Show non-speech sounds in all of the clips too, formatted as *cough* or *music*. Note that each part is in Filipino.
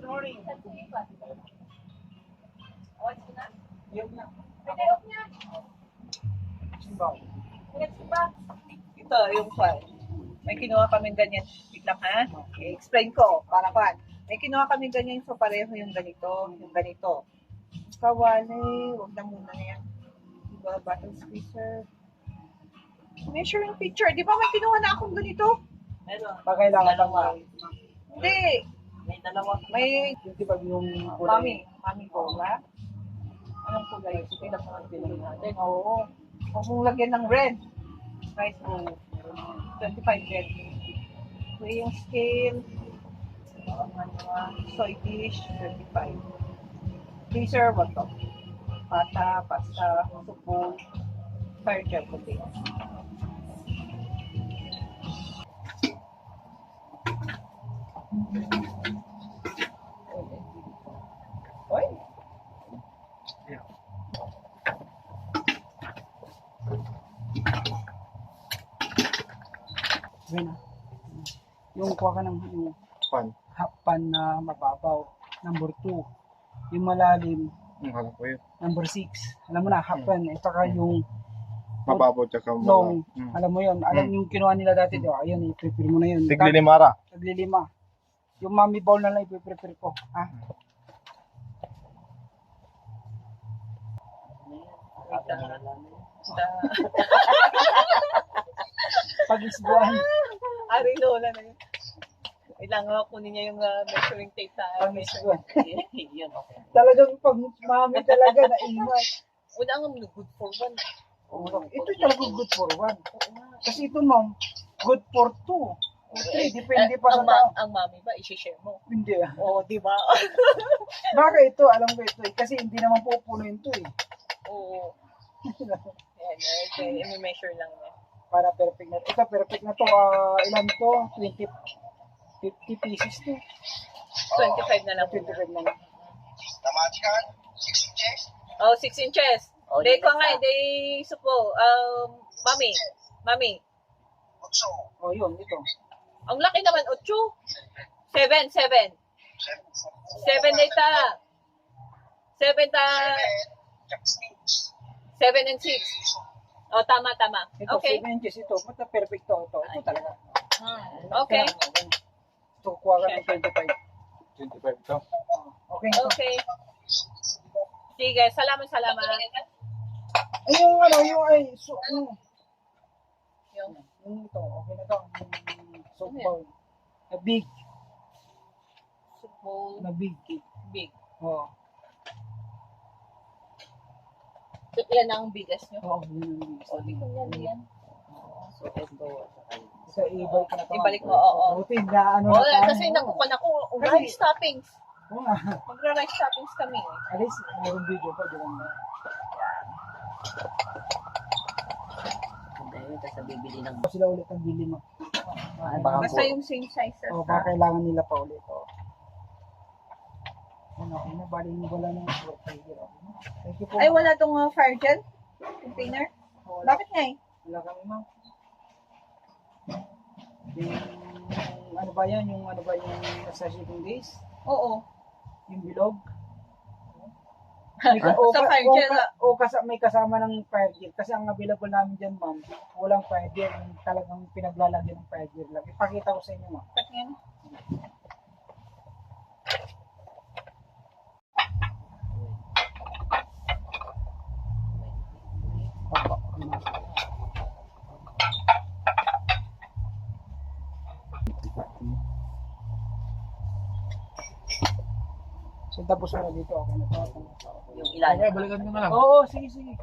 morning. Yung na. Simbaw. Ito, yung kwan. May kinuha kami ganyan. Wait lang ha. I-explain ko. Para kwan. May kinuha kami ganyan so pareho yung ganito. Yung ganito. Kawali. Huwag na muna na yan. Diba? Bottle squeezer. Measuring picture. Di ba may kinuha na akong ganito? Meron. Pag kailangan lang. Hindi. May dalawa. May Yung di ba yung mami. Mami ko ba? Anong kulay? Sige lang mga pinili natin. Oo. Huwag mong lagyan ng red. Right mo. 25 red. May yung scale. Ah, soy dish, 25. Freezer, what to? Pata, pasta, supo, fire gel, Yun na. Yung kuha ka ng yung Pan. hapan na mababaw. Number 2. Yung malalim, Ang alam ko yun. number 6. Alam mo na, hapan. Ito ka yung Mababaw tsaka long. mga... Mm. Alam mo yun. Alam yung kinuha nila dati. Di ba? Ayun, i-prepare mo na yun. Tigli ni Mara. Taglilima. Yung mami bowl na lang i-prepare ko. Ha? Pag-isbuan. Ari Lola na yun. Kailangan kunin niya yung ah, measuring tape sa Pag-isbuan. *laughs* Yun, okay. Talagang pag mami talaga na ingat. Una nga good for one. Ito talaga good for one. Kasi ito ma'am, good for two. O three, depende pa sa ang, ma- tao. ang mami ba, isi-share mo? Hindi ah. Oo, di ba? *laughs* Baka ito, alam ko ito eh. Kasi hindi naman pupuno ito eh. Oo. Ayan, okay. I-measure lang niya. Para perfect na. Ito, perfect na to. Ah, ilan to? 20, 50 pieces to. 25 na lang. 25 na lang. Oh, 6 inches. Oh, Day ko nga, day supo. Um, mami, mami. O oh, yun, ito. Ang laki naman, 8. 7, 7. 7 data. 7 ta. 7 and 6. Oh, tama, tama. Ito, Okay. 7 inches ito. Basta perfect to. Ito, ito talaga. Okay. Ito, kuha ka ng 25. 25 ito. Okay. ito. Okay. Sige, salamat, salamat. Ay, yung ano, yung ay, so, ano, Yung, yung ito, okay na to. Soap Ano bowl. Na big. supo, Na big. big. Oo. So, yan ang biggest nyo. Oo, yun yung big. O, di ko yan, yan. So, ito. Sa ibalik ko na to. Ibalik mo, oo. Buti na ano Oh, na tayo. kasi nakukuha na ko, Kasi- rice toppings. Oo nga. Magra-rice toppings kami. At least, mayroong video pa. Di ba? Dahil tapos bibili ng Sila ulit ang bili mo. Basta yung same size. sir. O, baka kailangan nila pa ulit. O. Ano, ano, bali wala nang Thank you po. Ay, wala tong uh, fire gel container? Wala. Bakit nga eh? Wala kami, ma'am. Yung, ano ba yan? Yung ano ba yung sa shipping days? Oo. Yung bilog? Ka- *laughs* o, Sa fire o, gel, ka- o kasa, may kasama ng fire gel. Kasi ang available namin dyan, ma'am, walang fire gel. Talagang pinaglalagyan ng fire gel lang. Ipakita ko sa inyo, ma'am. Bakit nga? So, tapos na dito. Okay na to. Yung ilalim. balikan ko na lang. Oo, sige, sige.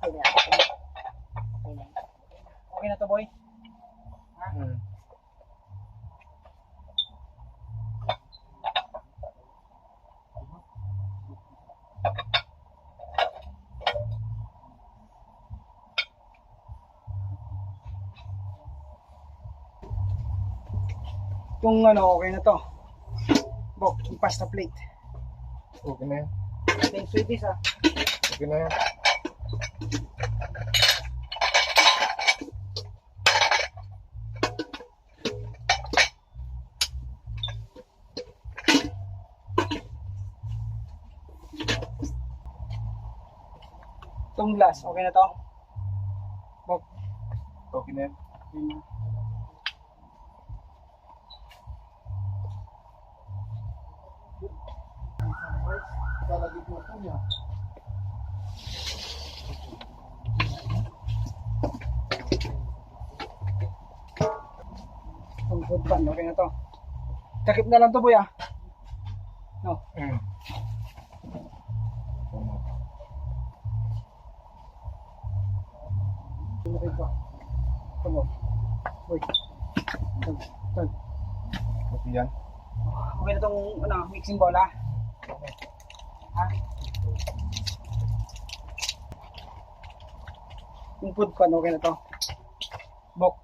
Okay. Okay. Okay na. Okay na to, boy? Hmm. Kung ano, okay na to. Bok, yung pasta plate. Okay na yan. Yung sweeties ah. Okay na yan. Itong glass, okay na to? Bok. Okay na yan. Itong food pan, okay na to. Takip na lang to boy ah. No. Mm. Okay pa. Come. Okay yan. Okay na tong ano, mixing bowl ah. Yung food pan, okay na to. Bok.